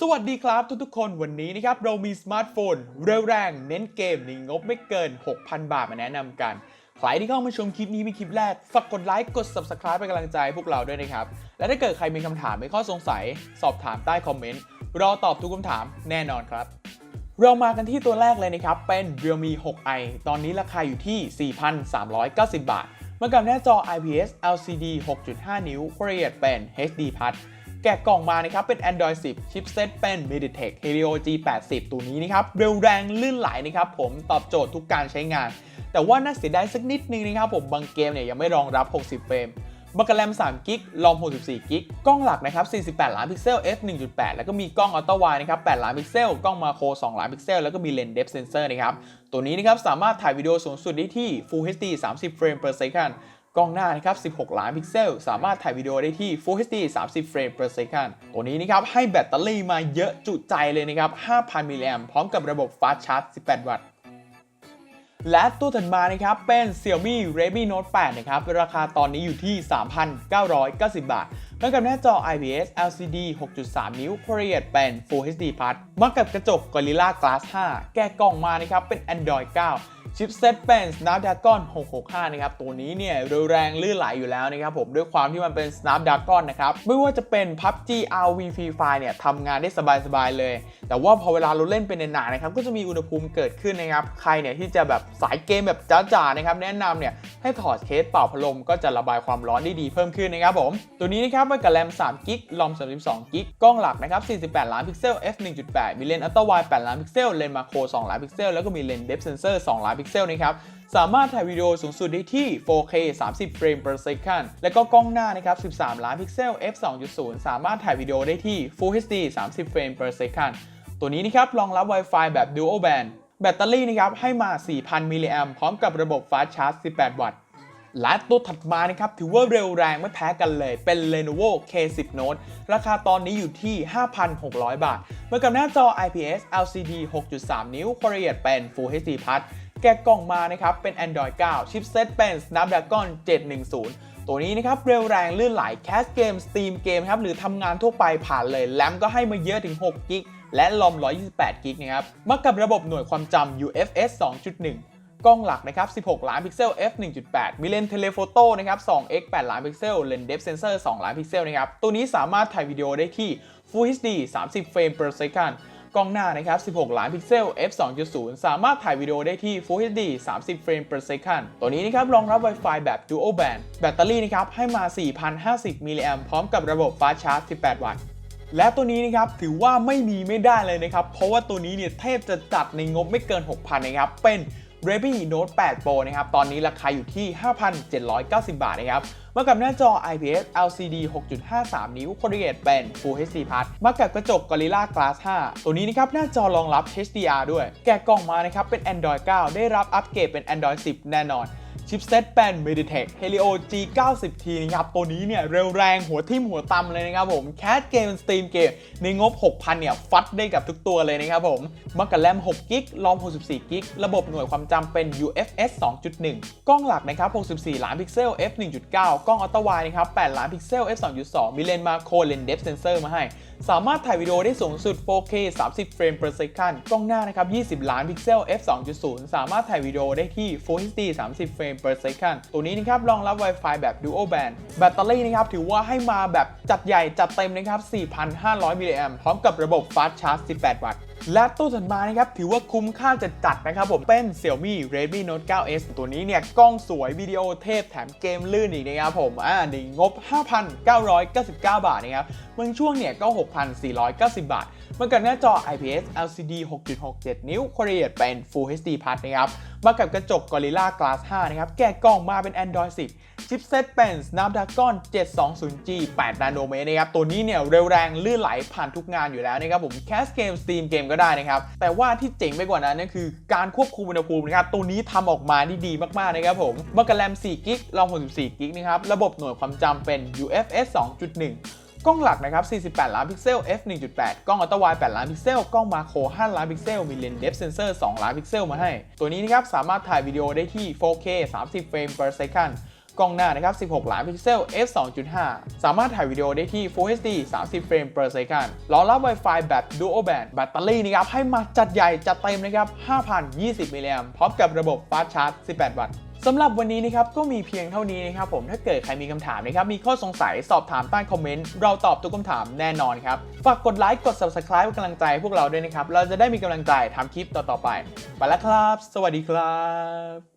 สวัสดีครับทุกๆคนวันนี้นะครับเรามีสมาร์ทโฟน เร็วแรงเน้นเกมในงบไม่เกิน 6,000 บาทมาแนะนำกัน ใครที่เข้ามาชมคลิปนี้เป็นคลิปแรก ฝากกดไลค์กด Subscribe เป็นกำลังใจให้พวกเราด้วยนะครับ และถ้าเกิดใครมีคำถามม่ข้อสงสัย สอบถามใต้คอมเมนต์รอตอบทุกคำถามแน่นอนครับ เรามากันที่ตัวแรกเลยนะครับ เป็น Realme 6i ตอนนี้ราคาอยู่ที่ 4,390 บาทมากับหน้าจอ IPS LCD 6.5 นิ้ว Quad เป็น HD Plus แกะกล่องมานะครับเป็น Android 10 ชิปเซตเป็น MediaTek Helio G80 ตัวนี้นะครับเร็วแรงลื่นไหลนะครับผมตอบโจทย์ทุกการใช้งาน แต่ว่าน่าเสียดายสักนิดนึงนะครับผมบางเกมเนี่ยยังไม่รองรับ 60 เฟรมบักแรม3กิกลอม 64 กิก กล้องหลักนะครับ 48 ล้านพิกเซล f 1.8 แล้วก็มีกล้องอัลตร้าไวนะครับ 8 ล้านพิกเซล กล้องมาโคร 2 ล้านพิกเซล แล้วก็มีเลนส์เดฟเซนเซอร์นะครับ ตัวนี้นะครับสามารถถ่ายวิดีโอสูงสุดได้ที่ Full HD 30 เฟรม per second กล้องหน้านะครับ 16 ล้านพิกเซล สามารถถ่ายวิดีโอได้ที่ Full HD 30 เฟรม per second ตัวนี้นะครับให้แบตเตอรี่มาเยอะจุใจเลยนะครับ 5,000 มิลลิแอมพร้อมกับระบบ Fast Charge 18 วัตต์และตัวถัดมานะครับเป็น Xiaomi Redmi Note 8 นะครับ ราคาตอนนี้อยู่ที่ 3,990 บาทมากับหน้าจอ IPS LCD 6.3 นิ้ว Quad เป็น Full HD Plus มากับกระจก Gorilla Glass 5 แกะกล่องมานะครับเป็น Android 9 ชิปเซตเป็น Snapdragon 665 นะครับ ตัวนี้เนี่ยเร็วแรงลื่นไหลอยู่แล้วนะครับผมด้วยความที่มันเป็น Snapdragon นะครับ ไม่ว่าจะเป็น PUBG RV Free Fire เนี่ยทำงานได้สบายๆเลย แต่ว่าพอเวลาเราเล่นเป็นนานๆนะครับ ก็จะมีอุณหภูมิเกิดขึ้นนะครับ ใครเนี่ยที่จะแบบสายเกมแบบจ๋าๆนะครับ แนะนำเนี่ยให้ถอดเคสเป่าพัดลมก็จะระบายความร้อนได้ดีเพิ่มขึ้นนะครับผม ตัวนี้นะครับมันกับแรม3กิกลอม32กิกกล้องหลักนะครับ48 ล้านพิกเซล f 1.8มีเลนส์อัลตร้าไวด์8ล้านพิกเซลเลนส์มาโคร2ล้านพิกเซลแล้วก็มีเลนส์เดฟเซนเซอร์2ล้านพิกเซลนะครับสามารถถ่ายวิดีโอสูงสุดได้ที่ 4K 30 เฟรม per second และก็กล้องหน้านะครับ 13 ล้านพิกเซล f 2.0 สามารถถ่ายวิดีโอได้ที่ Full HD 30 เฟรม per second ตัวนี้นะครับรองรับ Wi-Fi แบบ Dual Band แบตเตอรี่นะครับให้มา 4,000 มิลลิแอมพร้อมกับระบบ Fast Charge 18 วัตต์ และตัวถัดมานะครับถือว่าเร็วแรงไม่แพ้กันเลย เป็น Lenovo K10 Note ราคาตอนนี้อยู่ที่ 5,600 บาทมากับหน้าจอ IPS LCD 6.3 นิ้ว Quad เป็น Full HD Plus แกะกล่องมานะครับเป็น Android 9 ชิปเซตเป็น Snapdragon 710 ตัวนี้นะครับเร็วแรงลื่นไหลแคสเกมสตรีมเกมครับหรือทำงานทั่วไปผ่านเลย แรมก็ให้มาเยอะถึง 6 กิกและลอม 128 กิกนะครับมากับระบบหน่วยความจำ UFS 2.1กล้องหลักนะครับ 16 ล้านพิกเซล f 1.8 มีเลนส์เทเลโฟโต้นะครับ 2x 8 ล้านพิกเซล เลนส์เดฟเซนเซอร์ 2 ล้านพิกเซลนะครับ ตัวนี้สามารถถ่ายวิดีโอได้ที่ Full HD 30 เฟรม per second กล้องหน้านะครับ 16 ล้านพิกเซล f 2.0 สามารถถ่ายวิดีโอได้ที่ Full HD 30 เฟรม per second ตัวนี้นะครับรองรับ Wi-Fi แบบ Dual Band แบตเตอรี่นะครับให้มา 4,050มิลลิแอมพร้อมกับระบบ Fast Charge 18 วัตต์และตัวนี้นะครับถือว่าไม่มีไม่ได้เลยนะครับ เพราะว่าตัวนี้เนี่ยเทพจะจัดในงบไม่เกิน 6,000 นะครับ เป็น Redmi Note 8 Pro นะครับตอนนี้ราคาอยู่ที่ 5,790 บาทนะครับมากับหน้าจอ IPS LCD 6.53 นิ้ว Quad เป็น Full HD Plus มากับกระจก Gorilla Glass 5 ตัวนี้นะครับหน้าจอรองรับ HDR ด้วย แกะกล่องมานะครับเป็น Android 9 ได้รับอัปเกรดเป็น Android 10 แน่นอน ชิปเซตเป็น MediaTek Helio G90T นะครับตัวนี้เนี่ยเร็วแรงหัวทิ่มหัวตำเลยนะครับผมแคสเกมสตรีมเกมในงบ 6,000 เนี่ย ฟัดได้กับทุกตัวเลยนะครับผมมากับแรม6กิกลอม64กิกระบบหน่วยความจำเป็น UFS 2.1 กล้องหลักนะครับ 64 ล้านพิกเซล f 1.9 กล้องอัลตร้าไวด์นะครับ 8 ล้านพิกเซล f 2.2 มีเลนส์มาโคเลนเดฟเซนเซอร์มาให้ สามารถถ่ายวิดีโอได้สูงสุด 4K 30 เฟรม per second กล้องหน้านะครับ 20 ล้านพิกเซล f 2.0 สามารถถ่ายวิดีโอได้ที่ Full HD 30 เฟรม per second ตัวนี้นะครับรองรับ Wi-Fi แบบ Dual Band แบตเตอรี่นะครับถือว่าให้มาแบบจัดใหญ่จัดเต็มนะครับ 4,500 มิลลิแอมพร้อมกับระบบ Fast Charge 18 วัตต์และตัวถัดมานะครับถือว่าคุ้มค่าจัดจัดนะครับผมเป็น Xiaomi Redmi Note 9s ตัวนี้เนี่ย กล้องสวยวิดีโอเทพแถมเกมลื่นอีกนะครับผม อ่าในงบ 5,999 บาทนะครับบางช่วงเนี่ยก็ 6,490 บาทมากับหน้าจอ IPS LCD 6.67 นิ้ว Quad เป็น Full HD Plus นะครับมากับกระจก Gorilla Glass 5 นะครับ แกะกล่องมาเป็น Android 10 ชิปเซตเป็น Snapdragon 720G 8 นาโนเมตรนะครับ ตัวนี้เนี่ยเร็วแรงลื่นไหลผ่านทุกงานอยู่แล้วนะครับผมแคสเกมสตรีมเกมก็ได้นะครับ แต่ว่าที่เจ๋งไปกว่านั้นนั่นคือการควบคุมอุณหภูมินะครับ ตัวนี้ทำออกมาได้ดีมากๆนะครับผมมากับแรม4กิกรอม64กิกนะครับ ระบบหน่วยความจำเป็น UFS 2.1 กล้องหลักนะครับ 48 ล้านพิกเซล f 1.8 กล้องอัลตร้าไวด์8ล้านพิกเซล กล้องมาโคร 5 ล้านพิกเซล มีเลนส์เดฟเซนเซอร์ 2 ล้านพิกเซลมาให้ ตัวนี้นะครับสามารถถ่ายวิดีโอได้ที่ 4K 30 เฟรม per second กล้องหน้านะครับ 16 ล้านพิกเซล f 2.5 สามารถถ่ายวิดีโอได้ที่ Full HD 30 เฟรม per second รองรับ Wi-Fi แบบ Dual Band แบตเตอรี่นะครับให้มาจัดใหญ่จัดเต็มนะครับ 5,020 มิลลิแอมพร้อมกับระบบ Fast Charge 18 วัตต์ สำหรับวันนี้นะครับก็มีเพียงเท่านี้นะครับผมถ้าเกิดใครมีคำถามนะครับมีข้อสงสัยสอบถามใต้คอมเมนต์เราตอบทุกคำถามแน่นอนครับฝากกดไลค์กด Subscribe เป็นกำลังใจพวกเราด้วยนะครับเราจะได้มีกำลังใจทำคลิปต่อๆไป ไปแล้วครับ สวัสดีครับ